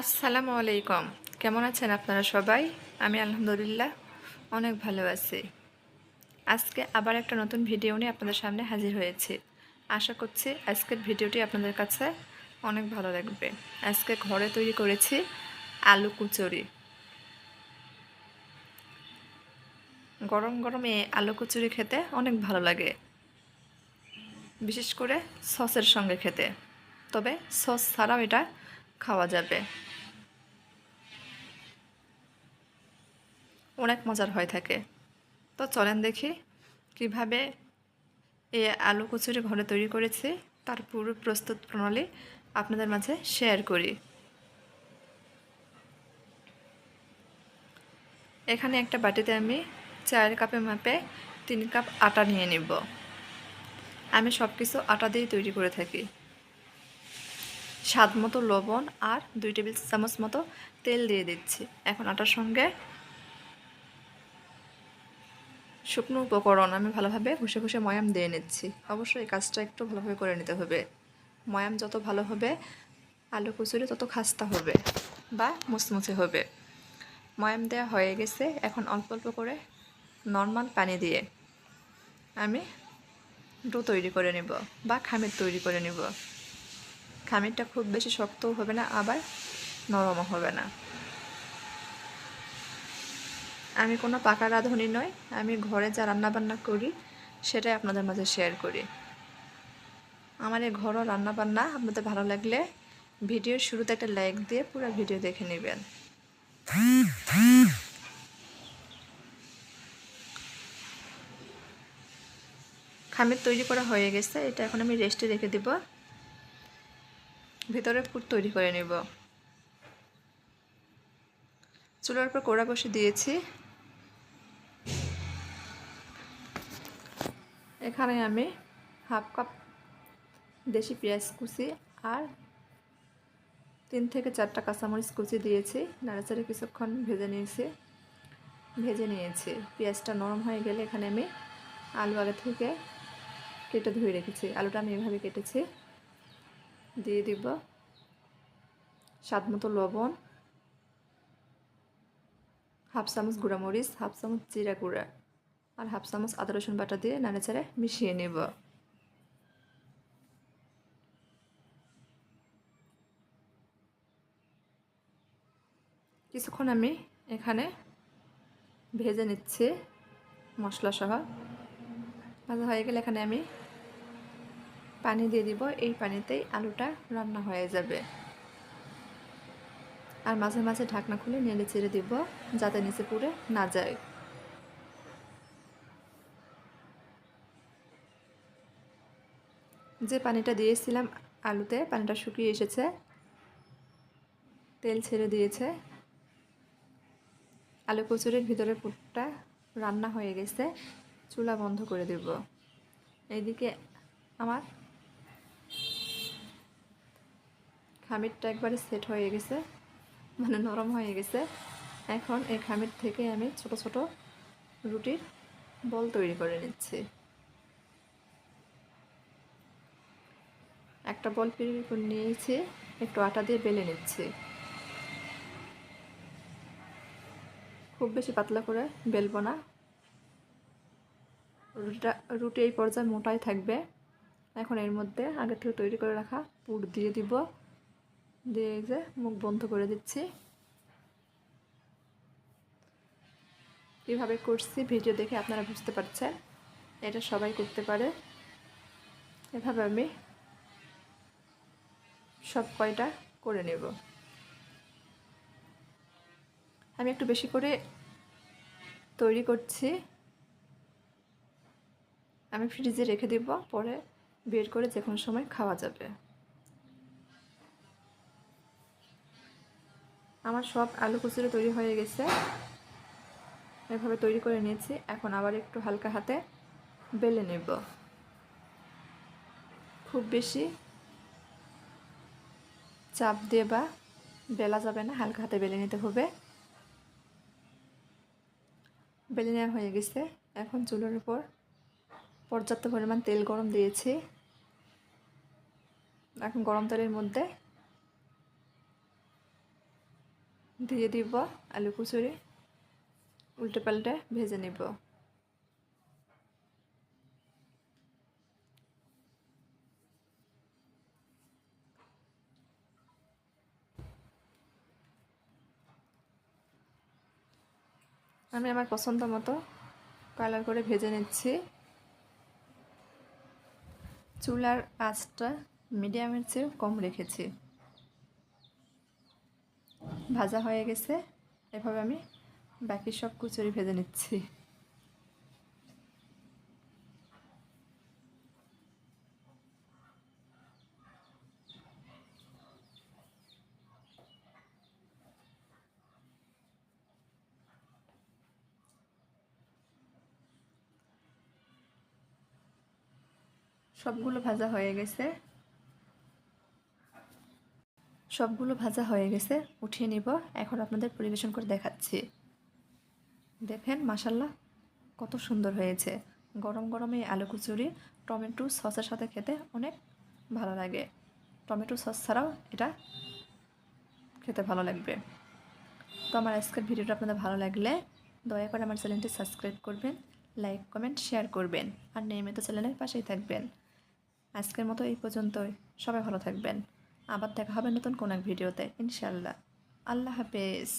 আসসালামু আলাইকুম। কেমন আছেন আপনারা সবাই? আমি আলহামদুলিল্লাহ অনেক ভালো আছি। আজকে আবার একটা নতুন ভিডিও নিয়ে আপনাদের সামনে হাজির হয়েছি। আশা করছি আজকের ভিডিওটি আপনাদের কাছে অনেক ভালো লাগবে। আজকে ঘরে তৈরি করেছি আলু কুচুরি। গরম গরম এই আলু কুচুরি খেতে অনেক ভালো লাগে। বিশেষ করে সসের সঙ্গে খেতে। তবে সস ছাড়াও এটা খাওয়া যাবে। অনেক মজার হয়ে থাকে। তো চলেন দেখি কীভাবে এই আলু কচুরি ঘরে তৈরি করেছি, তার পুরো প্রস্তুত প্রণালী আপনাদের মাঝে শেয়ার করি। এখানে একটা বাটিতে আমি চার কাপে মাপে তিন কাপ আটা নিয়ে নিব। আমি সব কিছু আটা দিয়েই তৈরি করে থাকি। স্বাদ মতো লবণ আর দুই টেবিল চামচ মতো তেল দিয়ে দিচ্ছি। এখন আটার সঙ্গে শুকনো উপকরণ আমি ভালোভাবে ঘষে ঘষে ময়াম দিয়ে নিচ্ছি। অবশ্যই এই কাজটা একটু ভালোভাবে করে নিতে হবে। ময়াম যত ভালো হবে, আলু কুচুরি তত খাস্তা হবে বা মুচমুচে হবে। ময়াম দেওয়া হয়ে গেছে। এখন অল্প অল্প করে নর্মাল পানি দিয়ে আমি ডো তৈরি করে নেব বা খামের তৈরি করে নেব। খামিরটা খুব বেশি শক্তও হবে না, আবার নরমও হবে না। আমি কোনো পাকা রাঁধুনি নয় আমি ঘরে যা রান্নাবান্না করি, সেটাই আপনাদের মাঝে শেয়ার করি। আমার এই ঘরোয়া রান্নাবান্না আপনাদের ভালো লাগলে ভিডিওর শুরুতে একটা লাইক দিয়ে পুরো ভিডিও দেখে নেবেন। খামির তৈরি করা হয়ে গেছে, এটা এখন আমি রেস্টে রেখে দেব। ভিতরে পুর তৈরি করে নেব। চুলার উপর কোড়া বসে দিয়েছি। এখানে আমি হাফ কাপ দেশি পেঁয়াজ কুচি আর তিন থেকে চারটা কাঁচামরিচ কুচি দিয়েছি। নাড়াচাড়ে কিছুক্ষণ ভেজে নিয়েছি। ভেজে নিয়েছি। পেঁয়াজটা নরম হয়ে গেলে এখানে আমি আলু আগে থেকে কেটে ধুয়ে রেখেছি। আলুটা আমি এভাবে কেটেছি। দিয়ে দিব স্বাদ মতো লবণ, হাফ চামচ গুঁড়ামরিচ, হাফ চামচ জিরা গুঁড়া আর হাফ চামচ আদা, রসুন বাটা দিয়ে নাড়াচাড়ে মিশিয়ে নেব। কিছুক্ষণ আমি এখানে ভেজে নিচ্ছি মশলা সহ ভাজা হয়ে গেলে এখানে আমি পানি দিয়ে দিব, এই পানিতেই আলুটা রান্না হয়ে যাবে। আর মাঝে মাঝে ঢাকনা খুলে নেড়ে চেড়ে দিব, যাতে নিচে পুড়ে না যায়। যে পানিটা দিয়েছিলাম আলুতে, পানিটা শুকিয়ে এসেছে, তেল ছেড়ে দিয়েছে। আলু কচুরির ভিতরে পুরটা রান্না হয়ে গেছে, চুলা বন্ধ করে দেব। এইদিকে আমার খামিরটা একবারে সেট হয়ে গেছে মানে নরম হয়ে গেছে। এখন এই খামির থেকে আমি ছোট ছোট রুটির বল তৈরি করে নিচ্ছি। একটা বল নিয়েছি, একটু আটা দিয়ে বেলে নিচ্ছি। খুব বেশি পাতলা করে বেলবো না। রুটিটা, রুটি এই পর্যায়ে মোটাই থাকবে। এখন এর মধ্যে আগে থেকে তৈরি করে রাখা পুর দিয়ে দিব। দিয়ে যে মুখ বন্ধ করে দিচ্ছি। কীভাবে করছি, ভিডিও দেখে আপনারা বুঝতে পারছেন। এটা সবাই করতে পারে। এভাবে আমি সব কয়টা করে নেব। আমি একটু বেশি করে তৈরি করছি। আমি ফ্রিজে রেখে দিব, পরে বের করে যে কোনো সময় খাওয়া যাবে। আমার সব আলু কুচুরি তৈরি হয়ে গেছে। এভাবে তৈরি করে নিয়েছি। এখন আবার একটু হালকা হাতে বেলে নেব। খুব বেশি চাপ দিয়ে বা বেলা যাবে না, হালকা হাতে বেলে নিতে হবে। বেলে নেওয়া হয়ে গেছে। এখন চুলোর উপর পর্যাপ্ত পরিমাণ তেল গরম দিয়েছি। এখন গরম তেলের মধ্যে দিয়ে দিব আলু কুচুরি উল্টে পাল্টে ভেজে নিব। আমি আমার পছন্দ মতো কালার করে ভেজে নিচ্ছি। চুলার আঁচটা মিডিয়ামের চেয়েও কম রেখেছি। ভাজা হয়ে গেছে। এভাবে আমি বাকি সব কুচুরি ভেজে নিচ্ছি। সবগুলো ভাজা হয়ে গেছে। সবগুলো ভাজা হয়ে গেছে, উঠিয়ে নিব। এখন আপনাদের পরিবেশন করে দেখাচ্ছি। দেখেন মাসাল্লাহ কত সুন্দর হয়েছে। গরম গরমে আলু কুচুরি, টমেটো সসের সাথে খেতে অনেক ভালো লাগে। টমেটো সস ছাড়াও এটা খেতে ভালো লাগবে। তো আমার আজকের ভিডিওটা আপনাদের ভালো লাগলে দয়া করে আমার চ্যানেলটি সাবস্ক্রাইব করবেন, লাইক, কমেন্ট, শেয়ার করবেন। আর নিয়মিত চ্যানেলের পাশেই থাকবেন। আজকের মতো এই পর্যন্তই। সবাই ভালো থাকবেন। আবার দেখা হবে নতুন কোনো এক ভিডিওতে। ইনশাল্লাহ আল্লাহ হাফেজ।